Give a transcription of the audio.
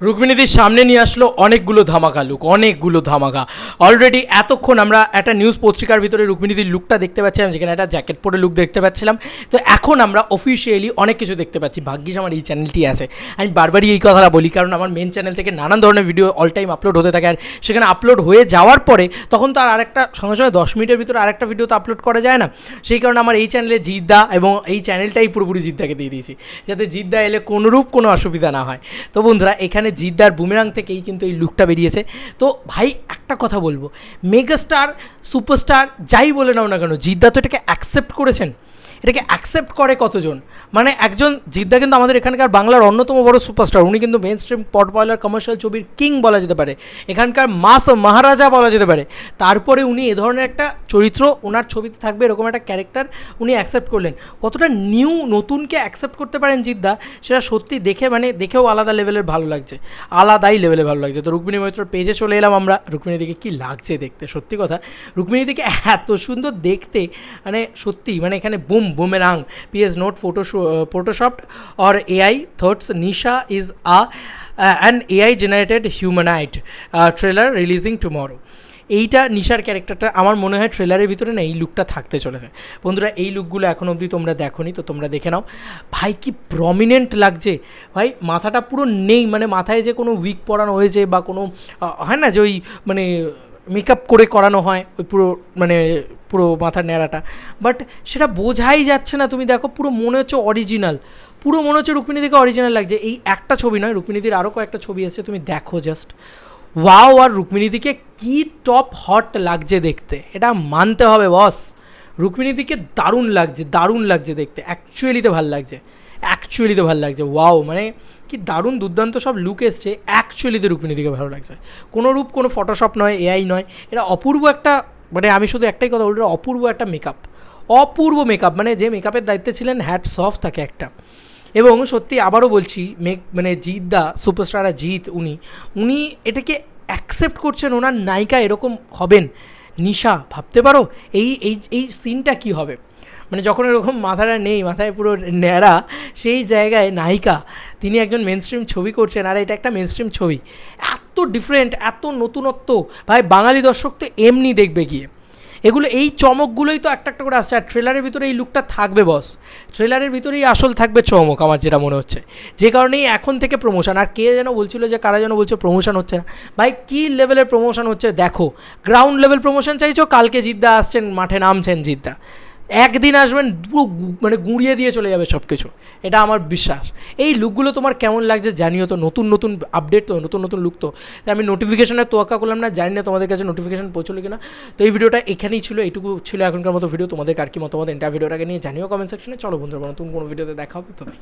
রুক্মিণীদের সামনে নিয়ে আসলো অনেকগুলো ধামাকা লুক অনেকগুলো ধামাকা। অলরেডি এতক্ষণ আমরা একটা নিউজ পত্রিকার ভিতরে রুক্মিণীদের লুকটা দেখতে পাচ্ছিলাম, যেখানে একটা জ্যাকেট পরে লুক দেখতে পাচ্ছিলাম। তো এখন আমরা অফিসিয়ালি অনেক কিছু দেখতে পাচ্ছি। ভাগ্যিস আমার এই চ্যানেলটি আছে। আমি বারবারই এই কথাটা বলি, কারণ আমার মেন চ্যানেল থেকে নানান ধরনের ভিডিও অল টাইম আপলোড হতে থাকে। আর সেখানে আপলোড হয়ে যাওয়ার পরে তখন তো আর আরেকটা, সঙ্গে সঙ্গে দশ মিনিটের ভিতরে আরেকটা ভিডিও তো আপলোড করা যায় না। সেই কারণে আমার এই চ্যানেলে জিদ্দা এবং এই চ্যানেলটাই পুরোপুরি জিদ্দাকে দিয়ে দিয়েছি। যাতে জিদ্দা এলে কোনোরূপ কোনো অসুবিধা না হয়। তো বন্ধুরা, এখানে জিদ্দার বুমেরাং থেকেই কিন্তু এই লুকটা বেরিয়েছে। তো ভাই, একটা কথা বলব। মেগাস্টার, সুপারস্টার, যাই বলে নাও না কেন, জিদ্দা তো এটাকে অ্যাকসেপ্ট করেছেন। এটাকে অ্যাকসেপ্ট করে কতজন? মানে একজন, জিদ্দা কিন্তু আমাদের এখানকার বাংলার অন্যতম বড় সুপারস্টার উনি কিন্তু main stream pot boiler commercial ছবির কিং বলা যেতে পারে। এখানকার মাস মহারাজা বলা যেতে পারে। তারপরে উনি এ ধরনের একটা চরিত্র ওনার ছবিতে থাকবে এরকম একটা ক্যারেক্টার উনি অ্যাকসেপ্ট করলেন। কতটা নিউ নতুনকে অ্যাকসেপ্ট করতে পারেন জিদ্দা, সেটা সত্যি দেখে মানে দেখেও আলাদা লেভেলের ভালো লাগছে। আলাদাই লেভেলে ভালো লাগছে। তো রুক্মিণী মৈত্রর পেজে চলে এলাম আমরা। রুক্মিণী দিকে কী লাগছে দেখতে? সত্যি কথা, রুক্মিণী দিকে এত সুন্দর দেখতে মানে সত্যি মানে এখানে boom boomerang PS note photo photoshopped or AI thoughts Nisha is a an AI generated humanoid trailer releasing tomorrow এইটা নিশার ক্যারেক্টারটা আমার মনে হয় ট্রেলারের ভিতরে না এই লুকটা থাকতে চলেছে। বন্ধুরা, এই লুকগুলো এখন অবধি তোমরা দেখোনি, তো তোমরা দেখে নাও। ভাই, কি প্রমিনেন্ট লাগছে। ভাই, মাথাটা পুরো নেই মানে মাথায় যে কোনো উইক পরানো হয়েছে বা কোনো হয় না যে ওই মানে মেকআপ করে করানো হয়, ওই পুরো মানে পুরো মাথার ন্যাড়াটা। বাট সেটা বোঝাই যাচ্ছে না, তুমি দেখো পুরো মনে হচ্ছে অরিজিনাল পুরো মনে হচ্ছে রুক্মিণীদিকে অরিজিনাল লাগছে। এই একটা ছবি নয়, রুক্মিণীদির আরও কয়েকটা ছবি এসেছে, তুমি দেখো জাস্ট ওয়াও আর রুক্মিণীদিকে কি টপ হট লাগছে দেখতে। এটা মানতে হবে বস রুক্মিণীদিকে দারুণ লাগছে দারুণ লাগছে দেখতে। অ্যাকচুয়ালিতে ভালো লাগছে। অ্যাকচুয়ালিতে ভালো লাগছে। ওয়াও মানে কি দারুণ দুর্দান্ত সব লুক এসছে। অ্যাকচুয়ালিতে রুক্মিণীদিকে ভালো লাগছে। কোনো রূপ, কোনো ফটোশপ নয় এআই নয়। এটা অপূর্ব একটা মানে আমি শুধু একটাই কথা এটা অপূর্ব একটা মেকআপ অপূর্ব মেকআপ মানে যে মেকআপের দায়িত্বে ছিলেন হ্যাট সফ থাকে একটা। এবং সত্যি আবারও বলছি মেক মানে জিৎ দা সুপারস্টার জিৎ উনি উনি এটাকে অ্যাকসেপ্ট করছেন ওনার নায়িকা এরকম হবেন। নিশা, ভাবতে পারো? এই এই এই সিনটা কি হবে? মানে যখন এরকম মাথাটা নেই, মাথায় পুরো ন্যাড়া, সেই জায়গায় নায়িকা, তিনি একজন মেন স্ট্রিম ছবি করছেন, আর এটা একটা মেন স্ট্রিম ছবি। এত ডিফারেন্ট এত নতুনত্ব। ভাই, বাঙালি দর্শক তো এমনি দেখবে গিয়ে। এগুলো, এই চমকগুলোই তো একটা একটা করে আসছে, আর ট্রেলারের ভিতরে এই লুকটা থাকবে বস ট্রেলারের ভিতরেই আসল থাকবে চমক, আমার যেটা মনে হচ্ছে। যে কারণেই এখন থেকে প্রমোশন আর কে যেন বলছিল যে, কারা যেন বলছে প্রমোশন হচ্ছে না। ভাই, কী লেভেলের প্রমোশন হচ্ছে, দেখো। গ্রাউন্ড লেভেল প্রমোশন চাইছো, কালকে জিদ্দা আসছেন, মাঠে নামছেন জিদ্দা। একদিন আসবেন, পুরো মানে গুঁড়িয়ে দিয়ে চলে যাবে সব কিছু এটা আমার বিশ্বাস। এই লুকগুলো তোমার কেমন লাগছে জানিও তো, নতুন নতুন আপডেট তো, নতুন নতুন লুক তো। তাই আমি নোটিফিকেশনের তোয়াক্কা করলাম না, জানি না তোমাদের কাছে নোটিফিকেশন পৌঁছলো কিনা। তো এই ভিডিওটা এখানেই ছিল, এইটুকু ছিল এখনকার মতো ভিডিও তোমাদের আর কি মতামত এন্টার ভিডিওটাকে নিয়ে জানিও কমেন্ট সেকশনে চলো বন্ধুরা, নতুন কোনো ভিডিওতে দেখা হবে বাই